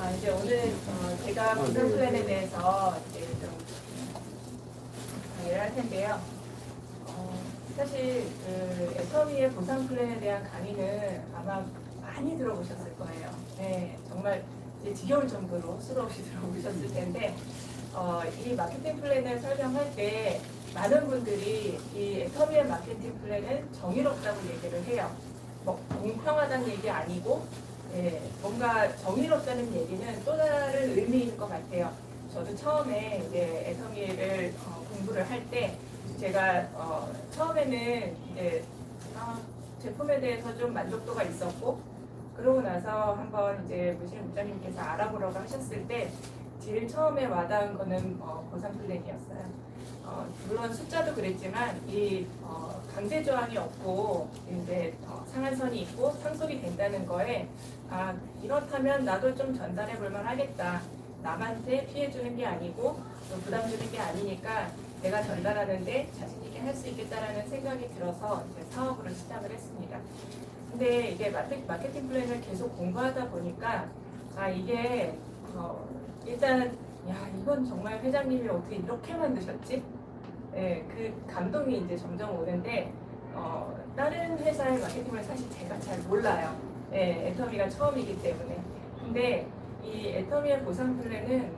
아, 이제 오늘 어, 제가 보상 플랜에 대해서 이제 좀 강의를 할 텐데요. 어, 사실 그 애터미의 보상 플랜에 대한 강의는 아마 많이 들어보셨을 거예요. 네, 정말 이제 지겨울 정도로 수도 없이 들어보셨을 텐데 어, 이 마케팅 플랜을 설명할 때 많은 분들이 이 애터미의 마케팅 플랜은 정의롭다고 얘기를 해요. 뭐 공평하다는 얘기 아니고 예, 뭔가 정의롭다는 얘기는 또 다른 의미인 것 같아요. 저도 처음에 이제 애터미를 어, 공부를 할 때 제가 어, 처음에는 이제 아, 제품에 대해서 좀 만족도가 있었고 그러고 나서 한번 이제 무신 목사님께서 알아보라고 하셨을 때 제일 처음에 와닿은 거는 어, 보상 플랜이었어요. 어, 물론 숫자도 그랬지만 이 어, 강제 조항이 없고 이제 어, 상한선이 있고 상속이 된다는 거에 아 이렇다면 나도 좀 전달해 볼만 하겠다. 남한테 피해 주는 게 아니고 또 부담 주는 게 아니니까 내가 전달하는데 자신 있게 할 수 있겠다라는 생각이 들어서 이제 사업으로 시작을 했습니다. 근데 이게 마케- 마케팅 플랜을 계속 공부하다 보니까 아 이게 어, 일단 야 이건 정말 회장님이 어떻게 이렇게 만드셨지? 예, 그 감동이 이제 점점 오는데 어, 다른 회사의 마케팅을 사실 제가 잘 몰라요. 예, 애터미가 처음이기 때문에. 근데 이 애터미의 보상 플랜은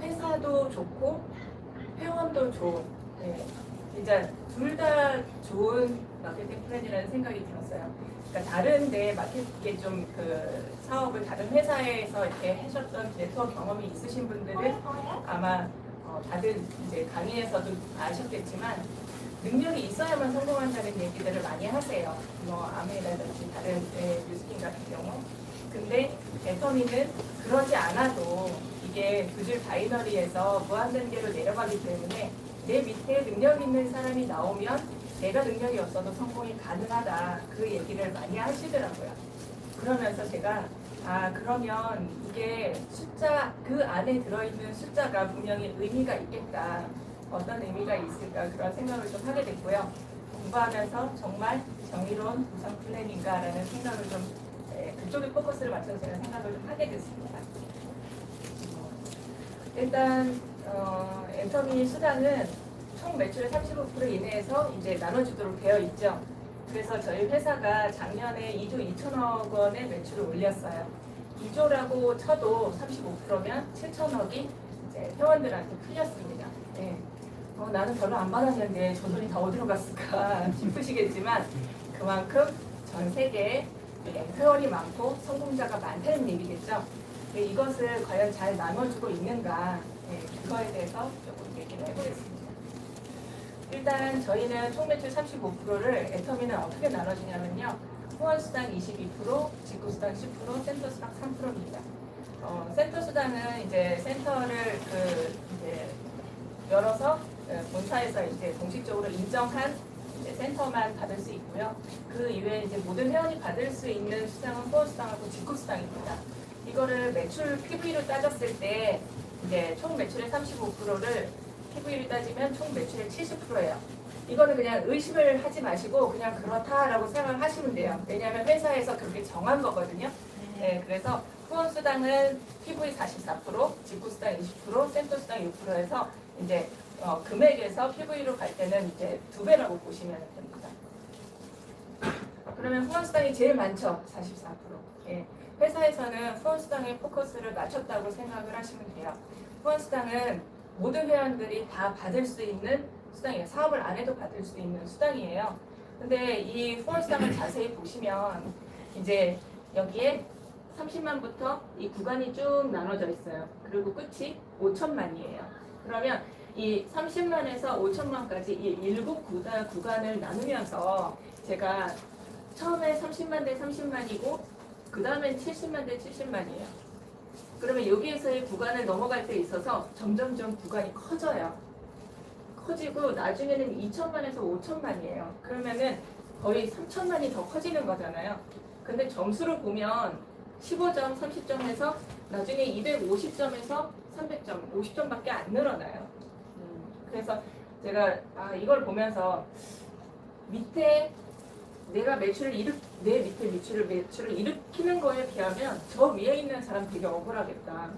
회사도 좋고 회원도 좋은, 예, 진짜 둘 다 좋은 마케팅 플랜이라는 생각이 들었어요. 그러니까 다른 데 마케팅에 좀 그 사업을 다른 회사에서 이렇게 하셨던 네트워크 경험이 있으신 분들은 아마 어, 다들 이제 강의에서도 아셨겠지만 능력이 있어야만 성공한다는 얘기들을 많이 하세요. 뭐 아메라든지 다른 예, 뉴스킨 같은 경우. 근데 애터미는 그러지 않아도 이게 두 줄 바이너리에서 무한 단계로 내려가기 때문에 내 밑에 능력 있는 사람이 나오면 내가 능력이 없어도 성공이 가능하다. 그 얘기를 많이 하시더라고요. 그러면서 제가 아 그러면 이게 숫자 그 안에 들어있는 숫자가 분명히 의미가 있겠다. 어떤 의미가 있을까 그런 생각을 좀 하게 됐고요. 공부하면서 정말 정의로운 보상 플랜인가라는 생각을 좀 예, 그쪽에 포커스를 맞춰서 제가 생각을 좀 하게 됐습니다. 일단 어, 엔터미 수당은 총 매출의 35% 이내에서 이제 나눠주도록 되어 있죠. 그래서 저희 회사가 작년에 2조 2천억 원의 매출을 올렸어요. 2조라고 쳐도 35%면 7천억이 이제 회원들한테 풀렸습니다. 네. 어, 나는 별로 안 받았는데 저 돈이 다 어디로 갔을까 싶으시겠지만 그만큼 전 세계에 네, 회원이 많고 성공자가 많다는 얘기겠죠. 네, 이것을 과연 잘 나눠주고 있는가 네, 그거에 대해서 조금 얘기를 해보겠습니다. 일단 저희는 총 매출 35%를 애터미는 어떻게 나눠주냐면요. 후원수당 22%, 직구수당 10%, 센터수당 3%입니다. 어, 센터수당은 이제 센터를 그 이제 열어서 어, 본사에서 이제 공식적으로 인정한 이제 센터만 받을 수 있고요. 그 이외에 이제 모든 회원이 받을 수 있는 수당은 후원수당하고 직구수당입니다. 이거를 매출 PV로 따졌을 때 이제 총 매출의 35%를 PV로 따지면 총 매출의 70%예요. 이거는 그냥 의심을 하지 마시고 그냥 그렇다라고 생각을 하시면 돼요. 왜냐하면 회사에서 그렇게 정한 거거든요. 네, 그래서 후원수당은 PV 44%, 직구수당 20%, 센터수당 6%에서 이제 어, 금액에서 PV로 갈 때는 이제 두 배라고 보시면 됩니다. 그러면 후원수당이 제일 많죠, 44%. 예. 회사에서는 후원수당에 포커스를 맞췄다고 생각을 하시면 돼요. 후원수당은 모든 회원들이 다 받을 수 있는 수당이에요. 사업을 안 해도 받을 수 있는 수당이에요. 근데 이 후원수당을 자세히 보시면 이제 여기에 30만부터 이 구간이 쭉 나눠져 있어요. 그리고 끝이 5천만이에요. 그러면 이 30만에서 5천만까지 이 일곱 구간, 구간을 나누면서 제가 처음에 30만 대 30만이고 그 다음엔 70만 대 70만이에요. 그러면 여기에서의 구간을 넘어갈 때 있어서 점점점 구간이 커져요. 커지고 나중에는 2천만에서 5천만이에요. 그러면은 거의 3천만이 더 커지는 거잖아요. 근데 점수를 보면 15점, 30점에서 나중에 250점에서 300점, 50점밖에 안 늘어나요. 음, 그래서 제가 아, 이걸 보면서 밑에 내가 매출을 일으 내 밑에 매출을 매출을 일으키는 거에 비하면 저 위에 있는 사람 되게 억울하겠다.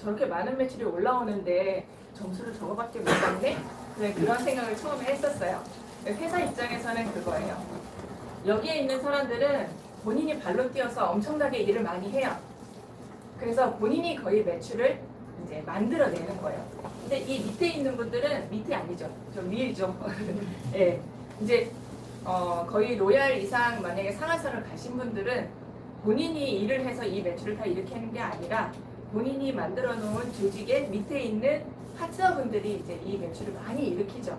저렇게 많은 매출이 올라오는데 점수를 저거밖에 못 받네? 네, 그런 생각을 처음에 했었어요. 회사 입장에서는 그거예요. 여기에 있는 사람들은 본인이 발로 뛰어서 엄청나게 일을 많이 해요. 그래서 본인이 거의 매출을 이제 만들어내는 거예요. 근데 이 밑에 있는 분들은 밑에 아니죠. 저 위이죠. 예. 이제 어, 거의 로얄 이상 만약에 상하선을 가신 분들은 본인이 일을 해서 이 매출을 다 일으키는 게 아니라 본인이 만들어 놓은 조직의 밑에 있는 파트너분들이 이제 이 매출을 많이 일으키죠.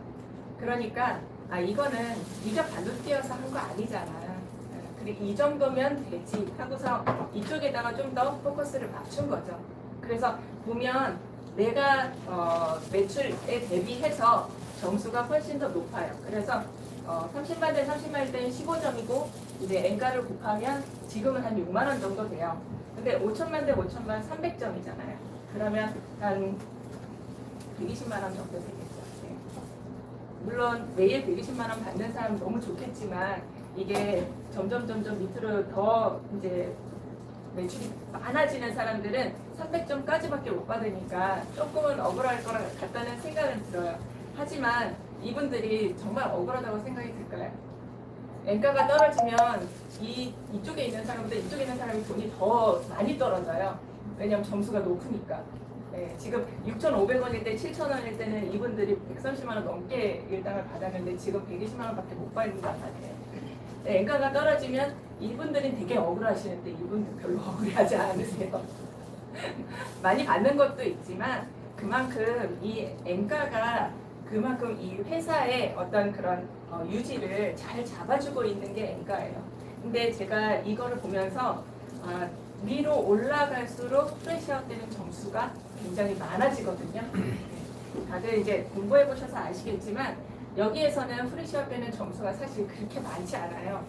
그러니까 아 이거는 네가 발로 뛰어서 한 거 아니잖아. 그리고 이 정도면 되지 하고서 이쪽에다가 좀 더 포커스를 맞춘 거죠. 그래서 보면 내가 어, 매출에 대비해서 점수가 훨씬 더 높아요. 그래서 어, 30만 대 30만 대는 15점이고 이제 엔가를 곱하면 지금은 한 6만 원 정도 돼요. 근데 5천만 대 5천만 300점이잖아요. 그러면 한 120만 원 정도 되겠죠. 네. 물론 매일 120만 원 받는 사람 너무 좋겠지만 이게 점점 점점 밑으로 더 이제 매출이 많아지는 사람들은 300점까지밖에 못 받으니까 조금은 억울할 것 같다는 생각은 들어요. 하지만 이분들이 정말 억울하다고 생각이 들까요? 엔가가 떨어지면 이 이쪽에 있는 사람보다 이쪽에 있는 사람이 돈이 더 많이 떨어져요. 왜냐하면 점수가 높으니까. 네, 지금 6,500원일 때 7,000원일 때는 이분들이 130만 원 넘게 일당을 받았는데 지금 120만 원 밖에 못 받는단 말이에요. 네, 엔가가 떨어지면 이분들은 되게 억울하시는데 이분들 별로 억울하지 않으세요. 많이 받는 것도 있지만 그만큼 이 엔가가 그만큼 이 회사의 어떤 그런 어, 유지를 잘 잡아주고 있는 게 엔가예요. 근데 제가 이거를 보면서 아, 위로 올라갈수록 프레시아웃 되는 점수가 굉장히 많아지거든요. 네. 다들 이제 공부해 보셔서 아시겠지만 여기에서는 프레시아웃 되는 점수가 사실 그렇게 많지 않아요.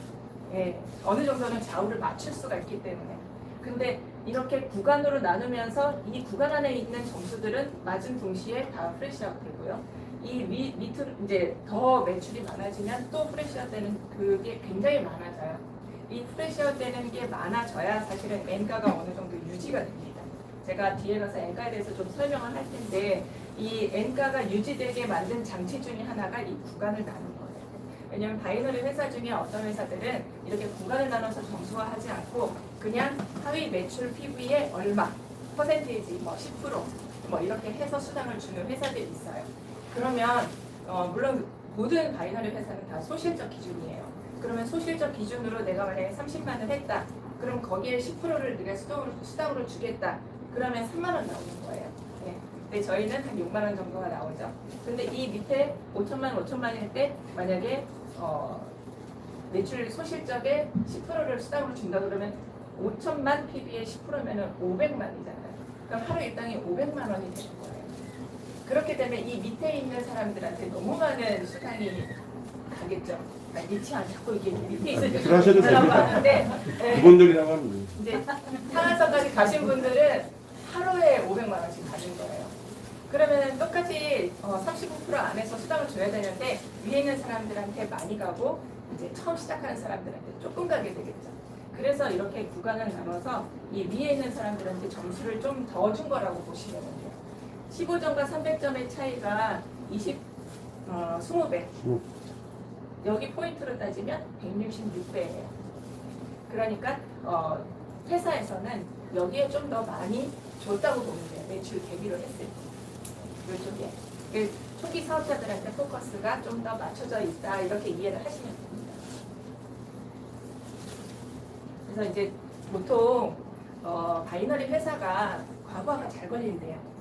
예, 어느 정도는 좌우를 맞출 수가 있기 때문에. 근데 이렇게 구간으로 나누면서 이 구간 안에 있는 점수들은 맞은 동시에 다 프레시아웃 되고요. 이 위, 밑으로 이제 더 매출이 많아지면 또 프레시아웃 되는 그게 굉장히 많아져요. 이 프레시아웃 되는 게 많아져야 사실은 엔가가 어느 정도 유지가 됩니다. 제가 뒤에 가서 엔가에 대해서 좀 설명을 할 텐데 이 엔가가 유지되게 만든 장치 중에 하나가 이 구간을 나눈 거예요. 왜냐하면 바이너리 회사 중에 어떤 회사들은 이렇게 구간을 나눠서 점수화하지 않고 그냥 하위 매출 PV에 얼마, 퍼센테이지, 뭐 10%뭐 이렇게 해서 수당을 주는 회사들이 있어요. 그러면 어, 물론 모든 바이너리 회사는 다 소실적 기준이에요. 그러면 소실적 기준으로 내가 만약에 30만을 했다. 그럼 거기에 10%를 네가 수당으로, 수당으로 주겠다. 그러면 3만 원 나오는 거예요. 네. 근데 저희는 한 6만 원 정도가 나오죠. 근데 이 밑에 5천만, 5천만일 때 만약에 어, 매출 소실적에 10%를 수당으로 준다 그러면 5천만 PB에 10%면은 500만이잖아요. 그럼 하루 일당이 500만 원이 되는 거예요. 그렇기 때문에 이 밑에 있는 사람들한테 너무 많은 수당이 가겠죠. 아, 밑이 안 자꾸 이게 밑에 있을 때 들어가셔도 사람 됩니다. 많은데 네. 기본적이라고 하면 이제 상한선까지 가신 분들은 하루에 500만 원씩 받는 거예요. 그러면 똑같이 어, 35% 안에서 수당을 줘야 되는데 위에 있는 사람들한테 많이 가고 이제 처음 시작하는 사람들한테 조금 가게 되겠죠. 그래서 이렇게 구간을 나눠서 이 위에 있는 사람들한테 점수를 좀 더 준 거라고 보시면 돼요. 15점과 300점의 차이가 20, 어, 20배. 음. 여기 포인트로 따지면 166배예요. 그러니까 어, 회사에서는 여기에 좀 더 많이 줬다고 보면 돼요. 매출 대비로 했을 때. 이쪽에. 그 초기 사업자들한테 포커스가 좀 더 맞춰져 있다. 이렇게 이해를 하시면 됩니다. 그래서 이제 보통 어, 바이너리 회사가 과부하가 잘 걸린대요.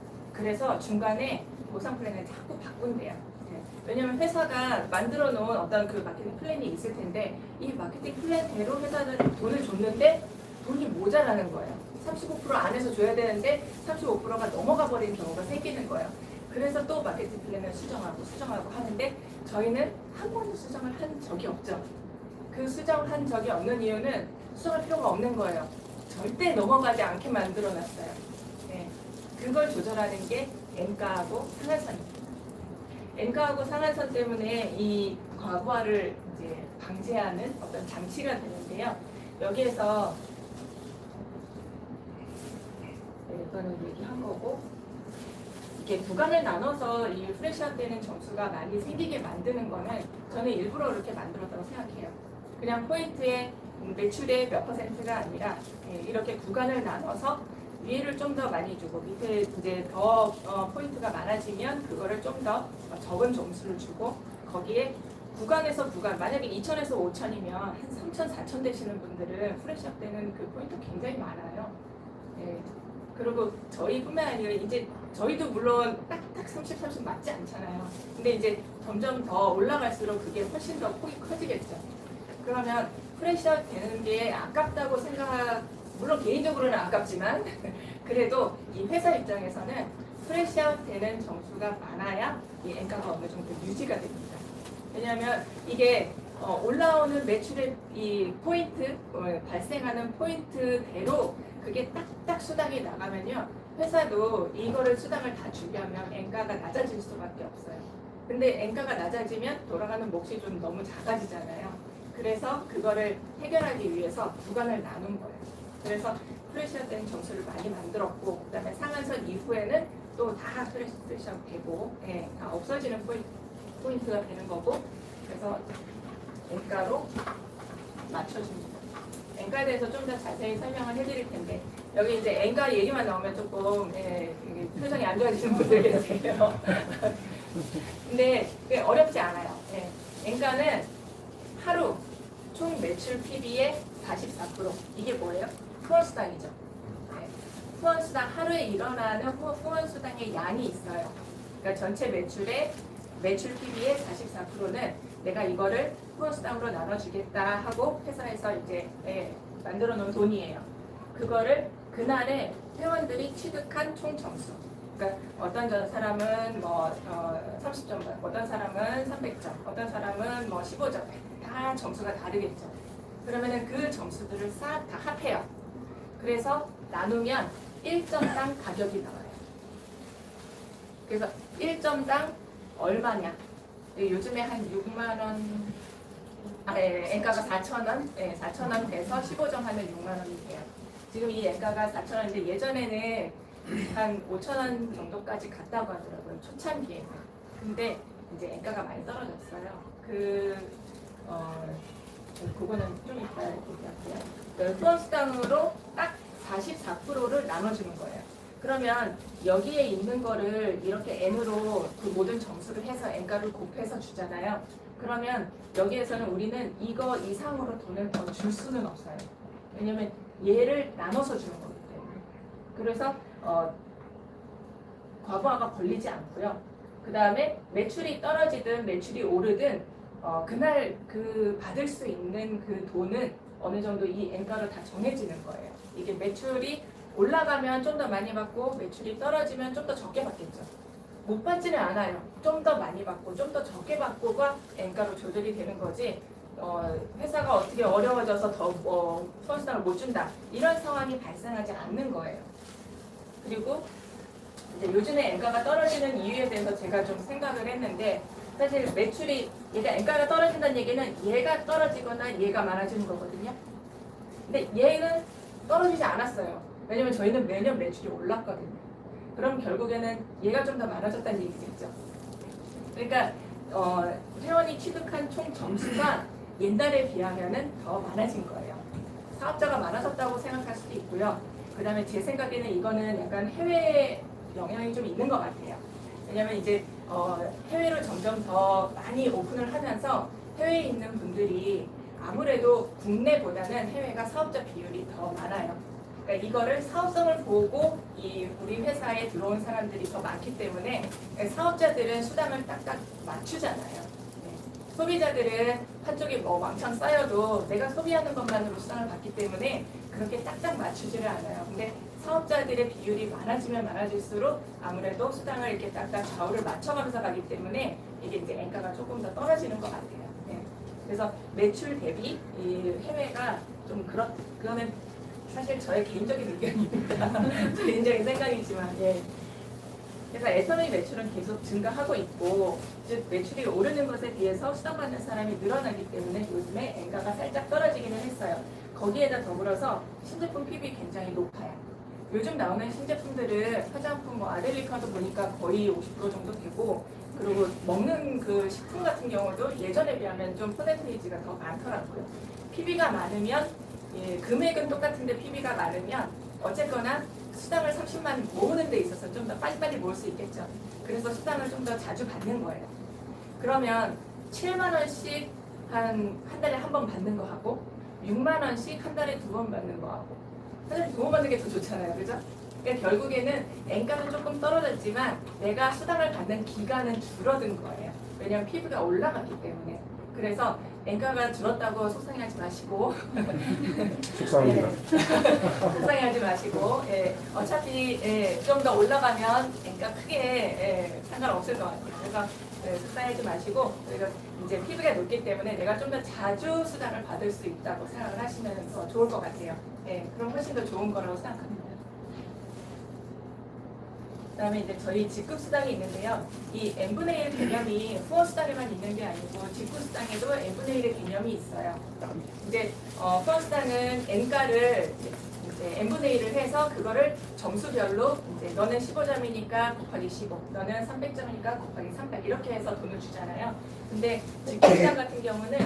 그래서 중간에 보상 플랜을 자꾸 바꾼대요. 네. 왜냐면 회사가 만들어 놓은 어떤 그 마케팅 플랜이 있을 텐데 이 마케팅 플랜대로 회사는 돈을 줬는데 돈이 모자라는 거예요. 35% 안에서 줘야 되는데 35%가 넘어가 버리는 경우가 생기는 거예요. 그래서 또 마케팅 플랜을 수정하고 수정하고 하는데 저희는 한 번도 수정을 한 적이 없죠. 그 수정한 적이 없는 이유는 수정할 필요가 없는 거예요. 절대 넘어가지 않게 만들어 놨어요. 네. 그걸 조절하는 게 엔가하고 상한선입니다. 엔가하고 상한선 때문에 이 과부하를 이제 방지하는 어떤 장치가 되는데요. 여기에서 네, 이거는 얘기한 거고 이게 구간을 나눠서 이 프레시아 때는 점수가 많이 생기게 만드는 거는 저는 일부러 이렇게 만들었다고 생각해요. 그냥 포인트의 매출의 몇 퍼센트가 아니라 예, 이렇게 구간을 나눠서 위에를 좀 더 많이 주고 밑에 이제 더 어, 포인트가 많아지면 그거를 좀 더 적은 점수를 주고 거기에 구간에서 구간 만약에 2천에서 5천이면 한 3천, 4천 되시는 분들은 프레시업 때는 그 포인트 굉장히 많아요. 예. 그리고 저희뿐만 아니라 이제 저희도 물론 딱딱 30, 30 맞지 않잖아요. 근데 이제 점점 더 올라갈수록 그게 훨씬 더 폭이 커지겠죠. 그러면 프레시업 되는 게 아깝다고 생각, 물론 개인적으로는 아깝지만 그래도 이 회사 입장에서는 프레시업 되는 점수가 많아야 이 엔가가 어느 정도 유지가 됩니다. 왜냐하면 이게 어, 올라오는 매출의 이 포인트, 어, 발생하는 포인트대로 그게 딱딱 수당이 나가면요. 회사도 이거를 수당을 다 주려면 엔가가 낮아질 수밖에 없어요. 근데 엔가가 낮아지면 돌아가는 몫이 좀 너무 작아지잖아요. 그래서 그거를 해결하기 위해서 구간을 나눈 거예요. 그래서 프레시아 때는 점수를 많이 만들었고, 그 다음에 상한선 이후에는 또 다 프레시아 되고, 예, 다 없어지는 포인트, 포인트가 되는 거고, 그래서 엔가로 맞춰줍니다. 엔가에 대해서 좀 더 자세히 설명을 해드릴 텐데, 여기 이제 엔가 얘기만 나오면 조금 예, 표정이 안 좋아지시는 분들 계세요. 근데 그게 어렵지 않아요. 예. 엔가는 하루 총 매출 PB의 44% 이게 뭐예요? 후원수당이죠. 네. 후원수당 하루에 일어나는 후- 후원수당의 양이 있어요. 그러니까 전체 매출의 매출 PB의 44%는 내가 이거를 후원수당으로 나눠주겠다 하고 회사에서 이제 예, 만들어 놓은 돈이에요. 그거를 그날에 회원들이 취득한 총 점수. 그러니까 어떤 저 사람은 뭐 어, 30점, 어떤 사람은 300점, 어떤 사람은 뭐 15점, 다 점수가 다르겠죠. 그러면은 그 점수들을 싹 다 합해요. 그래서 나누면 1점당 가격이 나와요. 그래서 1점당 얼마냐? 예, 요즘에 한 6만 원, 아, 예, 엔가가 4천 원, 예, 4천 원 돼서 15점 하면 6만 원이 돼요. 지금 이 엔가가 4천 원인데 예전에는 한 5천 원 정도까지 갔다고 하더라고요. 초창기에. 근데 이제 엔가가 많이 떨어졌어요. 그 어, 그거는 좀 이따 얘기할게요. 그 후원수당으로 딱 44%를 나눠주는 거예요. 그러면 여기에 있는 거를 이렇게 n으로 그 모든 점수를 해서 n가를 곱해서 주잖아요. 그러면 여기에서는 우리는 이거 이상으로 돈을 더 줄 수는 없어요. 왜냐면 얘를 나눠서 주는 거기 때문에. 그래서 어, 과부하가 걸리지 않고요. 그 다음에 매출이 떨어지든 매출이 오르든 어, 그날 그 받을 수 있는 그 돈은 어느 정도 이 엔가로 다 정해지는 거예요. 이게 매출이 올라가면 좀 더 많이 받고 매출이 떨어지면 좀 더 적게 받겠죠. 못 받지는 않아요. 좀 더 많이 받고 좀 더 적게 받고가 엔가로 조절이 되는 거지. 어, 회사가 어떻게 어려워져서 더 어, 수원수당을 못 준다 이런 상황이 발생하지 않는 거예요. 그리고 이제 요즘에 엔가가 떨어지는 이유에 대해서 제가 좀 생각을 했는데 사실 매출이 얘가 엔가가 떨어진다는 얘기는 얘가 떨어지거나 얘가 많아지는 거거든요. 근데 얘는 떨어지지 않았어요. 왜냐면 저희는 매년 매출이 올랐거든요. 그럼 결국에는 얘가 좀 더 많아졌다는 얘기겠죠. 그러니까 어, 회원이 취득한 총 점수가 옛날에 비하면은 더 많아진 거예요. 사업자가 많아졌다고 생각할 수도 있고요. 그 다음에 제 생각에는 이거는 약간 해외 영향이 좀 있는 것 같아요. 왜냐면 이제 어, 해외로 점점 더 많이 오픈을 하면서 해외에 있는 분들이 아무래도 국내보다는 해외가 사업자 비율이 더 많아요. 그러니까 이거를 사업성을 보고 이 우리 회사에 들어온 사람들이 더 많기 때문에 사업자들은 수당을 딱딱 맞추잖아요. 네. 소비자들은 한쪽에 뭐 왕창 쌓여도 내가 소비하는 것만으로 수당을 받기 때문에 그렇게 딱딱 맞추지를 않아요. 근데 사업자들의 비율이 많아지면 많아질수록 아무래도 수당을 이렇게 딱딱 좌우를 맞춰가면서 가기 때문에 이게 이제 엔가가 조금 더 떨어지는 것 같아요. 네. 그래서 매출 대비 이 해외가 좀 그렇 그거는 사실 저의 개인적인 의견입니다. 개인적인 생각이지만 예. 그래서 애터미 매출은 계속 증가하고 있고 즉 매출이 오르는 것에 비해서 수당받는 사람이 늘어나기 때문에 요즘에 엔가가 살짝 떨어지기는 했어요. 거기에다 더불어서 신제품 PB 굉장히 높아요. 요즘 나오는 신제품들은 화장품 뭐 아델리카도 보니까 거의 50% 정도 되고 그리고 먹는 그 식품 같은 경우도 예전에 비하면 좀 퍼센테이지가 더 많더라고요. PB가 많으면 예, 금액은 똑같은데 PB가 많으면 어쨌거나 수당을 30만 모으는 데 있어서 좀 더 빨리빨리 모을 수 있겠죠. 그래서 수당을 좀 더 자주 받는 거예요. 그러면 7만 원씩 한, 한 달에 한 번 받는 거 하고 6만 원씩 한 달에 두 번 받는 거 하고 한 달에 두번 받는 게 더 좋잖아요. 그죠? 그러니까 결국에는 엔가는 조금 떨어졌지만 내가 수당을 받는 기간은 줄어든 거예요. 왜냐하면 피부가 올라갔기 때문에. 그래서 엔가가 줄었다고 속상해하지 마시고 속상합니다. 속상해하지 마시고 예, 어차피 예, 좀 더 올라가면 엔가 크게 예, 상관없을 것 같아요. 그래서 예, 속상해하지 마시고 이제 피부가 높기 때문에 내가 좀 더 자주 수당을 받을 수 있다고 생각을 하시면 더 좋을 것 같아요. 예, 그럼 훨씬 더 좋은 거라고 생각합니다. 그다음에 이제 저희 직급 수당이 있는데요. 이 n분의 1 개념이 후원 수당에만 있는 게 아니고 직급 수당에도 n분의 1의 개념이 있어요. 이제 어, 후원 수당은 n가를 이제 n분의 1을 해서 그거를 점수별로 이제 너는 15점이니까 곱하기 15, 너는 300점이니까 곱하기 300 이렇게 해서 돈을 주잖아요. 근데 직급 수당 같은 경우는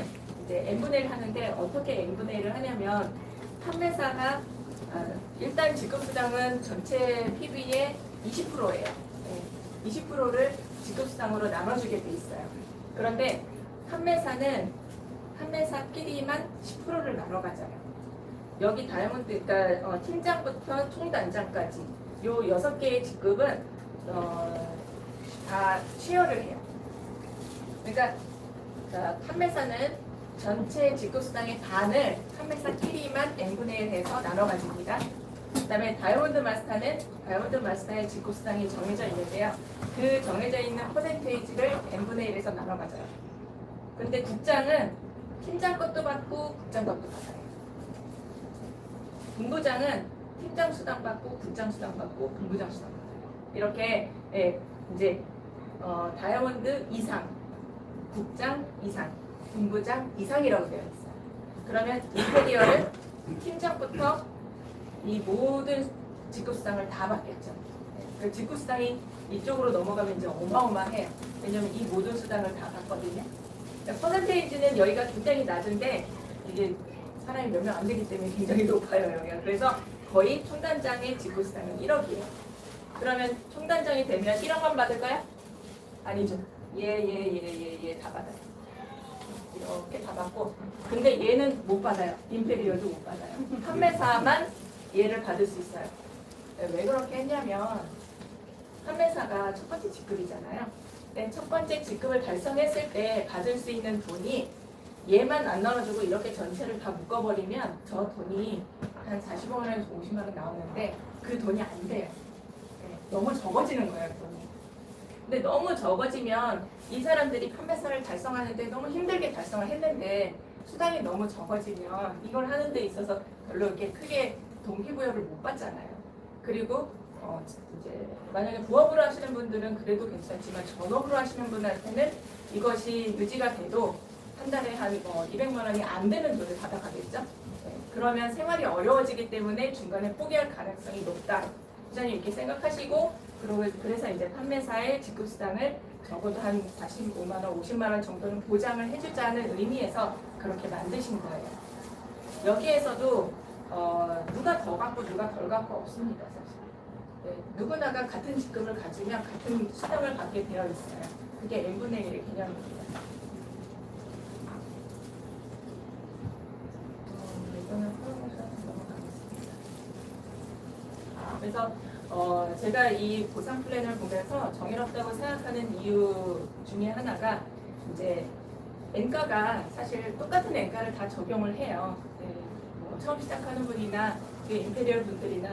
이제 n분의 1 하는데 어떻게 n분의 1을 하냐면 판매사가 아, 일단 직급 수당은 전체 PB의 20%예요. 20%를 직급 수당으로 나눠주게 돼 있어요. 그런데 판매사는 판매사끼리만 10%를 나눠 가져요. 여기 다이아몬드, 그러니까 어, 팀장부터 총단장까지 요 여섯 개의 직급은 어, 다 쉐어를 해요. 그러니까 자, 판매사는 전체 직급 수당의 반을 판매사끼리만 n분의 1 해서 나눠 가집니다. 그다음에 다이아몬드 마스터는 다이아몬드 마스터의 직급 수당이 정해져 있는데요. 그 정해져 있는 퍼센테이지를 n분의 1에서 나눠 가져요. 근데 국장은 팀장 것도 받고 국장 것도 받아요. 본부장은 팀장 수당 받고 국장 수당 받고 본부장 수당 받아요. 이렇게 예, 이제 어, 다이아몬드 이상, 국장 이상, 본부장 이상이라고 되어 있어요. 그러면 인테리어를 팀장부터 이 모든 직급 수당을 다 받겠죠. 그 직급 수당이 이쪽으로 넘어가면 이제 어마어마해요. 왜냐면 이 모든 수당을 다 받거든요. 그러니까 퍼센테이지는 여기가 굉장히 낮은데 이게 사람이 몇 명 안 되기 때문에 굉장히 높아요 여기가. 그래서 거의 총단장의 직급수당은 1억이에요. 그러면 총단장이 되면 1억만 받을까요? 아니죠. 예예예예예 다 받아요. 이렇게 다 받고 근데 얘는 못 받아요. 임페리어도 못 받아요. 판매사만 얘를 받을 수 있어요. 왜 그렇게 했냐면 판매사가 첫 번째 직급이잖아요. 네, 첫 번째 직급을 달성했을 때 받을 수 있는 돈이 얘만 안 나눠주고 이렇게 전체를 다 묶어버리면 저 돈이 한 45만 원에서 50만 원 나오는데 그 돈이 안 돼요. 네, 너무 적어지는 거예요, 돈이. 근데 너무 적어지면 이 사람들이 판매사를 달성하는데 너무 힘들게 달성을 했는데 수당이 너무 적어지면 이걸 하는 데 있어서 별로 이렇게 크게 동기부여를 못 받잖아요. 그리고 어, 이제 만약에 부업으로 하시는 분들은 그래도 괜찮지만 전업으로 하시는 분한테는 이것이 유지가 돼도 한 달에 한 어, 200만 원이 안 되는 돈을 받아가겠죠. 네, 그러면 생활이 어려워지기 때문에 중간에 포기할 가능성이 높다. 부장님 이렇게 생각하시고 그래서 이제 판매사의 직급수당을 적어도 한 45만 원, 50만 원 정도는 보장을 해주자는 의미에서 그렇게 만드신 거예요. 여기에서도 어, 누가 더 갖고 누가 덜 갖고 없습니다, 사실. 네, 누구나가 같은 직급을 가지면 같은 수당을 받게 되어 있어요. 그게 n분의 1의 개념입니다. 어, 이거는 프로모션 넘어가겠습니다. 그래서 어, 제가 이 보상 플랜을 보면서 정의롭다고 생각하는 이유 중에 하나가 이제 엔가가 사실 똑같은 엔가를 다 적용을 해요. 네, 뭐 처음 시작하는 분이나 그 인테리어 분들이나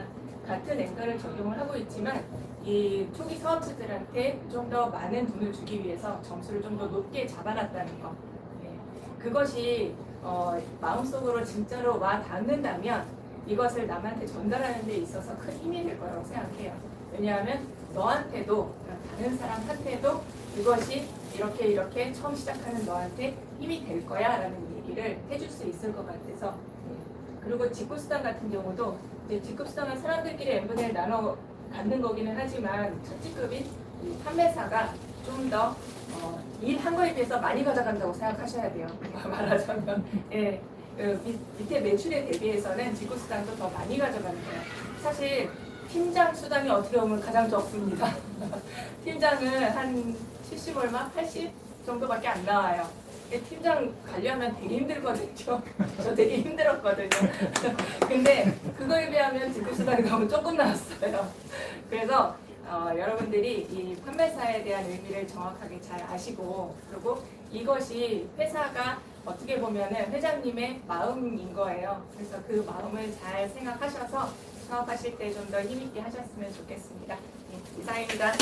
같은 엔가를 적용을 하고 있지만 이 초기 사업자들한테 좀 더 많은 돈을 주기 위해서 점수를 좀 더 높게 잡아놨다는 거. 네, 그것이 어, 마음속으로 진짜로 와 닿는다면 이것을 남한테 전달하는 데 있어서 큰 힘이 될 거라고 생각해요. 왜냐하면 너한테도 그러니까 다른 사람한테도 이것이 이렇게 이렇게 처음 시작하는 너한테 힘이 될 거야 라는 얘기를 해줄 수 있을 것 같아서 네. 그리고 직구수당 같은 경우도 이제 직급수당은 사람들끼리 n분의 1 나눠 갖는 거기는 하지만 첫 직급인 이 판매사가 좀더 어, 일한 거에 비해서 많이 가져간다고 생각하셔야 돼요. 말하자면 예, 그 밑- 밑에 매출에 대비해서는 직구수당도 더 많이 가져가는 거예요. 사실 팀장 수당이 어떻게 보면 가장 적습니다. 팀장은 한 70 얼마, 80 정도밖에 안 나와요. 이 팀장 관리하면 되게 힘들거든요. 저 되게 힘들었거든요. 근데 그거에 비하면 직급 수당이 너무 조금 나왔어요. 그래서 어, 여러분들이 이 판매사에 대한 의미를 정확하게 잘 아시고 그리고 이것이 회사가 어떻게 보면은 회장님의 마음인 거예요. 그래서 그 마음을 잘 생각하셔서 사업하실 때 좀 더 힘있게 하셨으면 좋겠습니다. 네, 이상입니다.